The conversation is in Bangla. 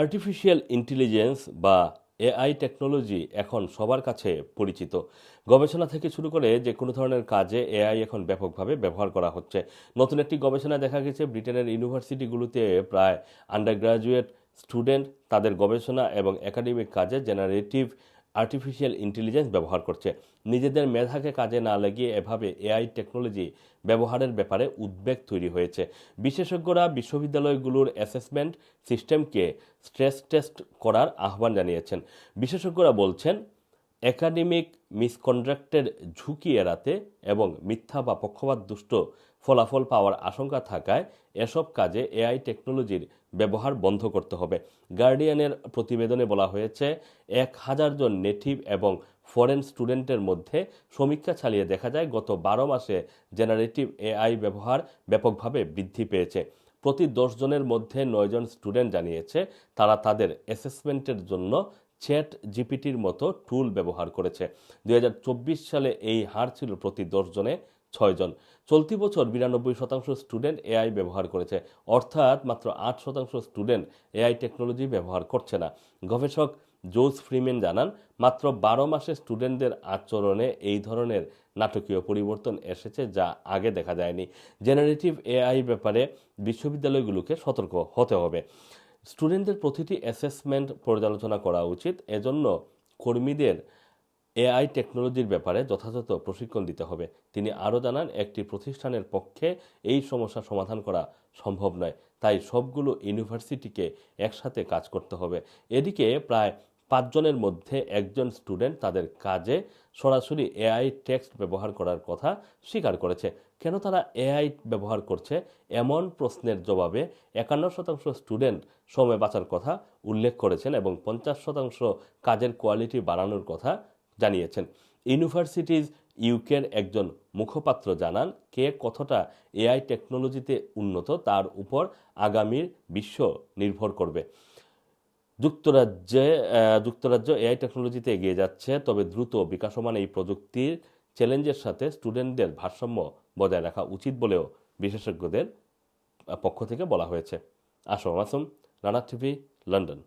আর্টিফিশিয়াল ইন্টেলিজেন্স বা এআই টেকনোলজি এখন সবার কাছে পরিচিত। গবেষণা থেকে শুরু করে যে কোনো ধরনের কাজে এআই এখন ব্যাপকভাবে ব্যবহার করা হচ্ছে। নতুন একটি গবেষণায় দেখা গেছে, ব্রিটেনের ইউনিভার্সিটিগুলোতে প্রায় আন্ডার গ্রাজুয়েট স্টুডেন্ট তাদের গবেষণা এবং একাডেমিক কাজে জেনারেটিভ আর্টিফিশিয়াল ইন্টেলিজেন্স ব্যবহার করছে। নিজেদের মেধাকে কাজে না লাগিয়ে এভাবে এআই টেকনোলজি ব্যবহারের ব্যাপারে উদ্বেগ তৈরি হয়েছে। বিশেষজ্ঞরা বিশ্ববিদ্যালয়গুলোর অ্যাসেসমেন্ট সিস্টেমকে স্ট্রেস টেস্ট করার আহ্বান জানিয়েছেন। বিশেষজ্ঞরা বলছেন একাডেমিক মিসকন্ডাক্টের ঝুঁকি এড়াতে এবং মিথ্যা বা পক্ষপাত দুষ্ট ফলাফল পাওয়ার আশঙ্কা থাকায় এসব কাজে এআই টেকনোলজির ব্যবহার বন্ধ করতে হবে। গার্ডিয়ানের প্রতিবেদনে বলা হয়েছে, এক হাজার জন নেটিভ এবং ফরেন স্টুডেন্টের মধ্যে সমীক্ষা চালিয়ে দেখা যায়, গত বারো মাসে জেনারেটিভ এআই ব্যবহার ব্যাপকভাবে বৃদ্ধি পেয়েছে। প্রতি দশ জনের মধ্যে নয়জন স্টুডেন্ট জানিয়েছে, তারা তাদের অ্যাসেসমেন্টের জন্য চ্যাট জিপিটির মতো টুল ব্যবহার করেছে। দু হাজার চব্বিশ সালে এই হার ছিল প্রতি দশ জনে ছয়জন চলতি বছর বিরানব্বই শতাংশ স্টুডেন্ট এআই ব্যবহার করেছে। অর্থাৎ মাত্র আট শতাংশ স্টুডেন্ট এআই টেকনোলজি ব্যবহার করছে না। গবেষক জোস ফ্রিমেন জানান, মাত্র বারো মাসে স্টুডেন্টদের আচরণে এই ধরনের নাটকীয় পরিবর্তন এসেছে যা আগে দেখা যায়নি। জেনারেটিভ এআই ব্যাপারে বিশ্ববিদ্যালয়গুলোকে সতর্ক হতে হবে। স্টুডেন্টদের প্রতিটি অ্যাসেসমেন্ট পর্যালোচনা করা উচিত। এজন্য কর্মীদের এআই টেকনোলজির ব্যাপারে যথাযথ প্রশিক্ষণ দিতে হবে। তিনি আরও জানান, একটি প্রতিষ্ঠানের পক্ষে এই সমস্যা সমাধান করা সম্ভব নয়। তাই সবগুলো ইউনিভার্সিটিকে একসাথে কাজ করতে হবে। এদিকে প্রায় পাঁচজনের মধ্যে একজন স্টুডেন্ট তাদের কাজে সরাসরি এআই টেক্সট ব্যবহার করার কথা স্বীকার করেছে। কেন তারা এআই ব্যবহার করছে? এমন প্রশ্নের জবাবে একান্ন শতাংশ স্টুডেন্ট সময় বাঁচার কথা উল্লেখ করেছেন এবং পঞ্চাশ শতাংশ কাজের কোয়ালিটি বাড়ানোর কথা জানিয়েছেন। ইউনিভার্সিটিজ ইউকের একজন মুখপাত্র জানান, কে কতটা এআই টেকনোলজিতে উন্নত তার উপর আগামীর বিশ্ব নির্ভর করবে। যুক্তরাজ্যে যুক্তরাজ্য এআই টেকনোলজিতে এগিয়ে যাচ্ছে, তবে দ্রুত বিকাশমান এই প্রযুক্তির চ্যালেঞ্জের সাথে স্টুডেন্টদের ভারসাম্য বজায় রাখা উচিত বলেও বিশেষজ্ঞদের পক্ষ থেকে বলা হয়েছে। Assam Assam Rana TV, London.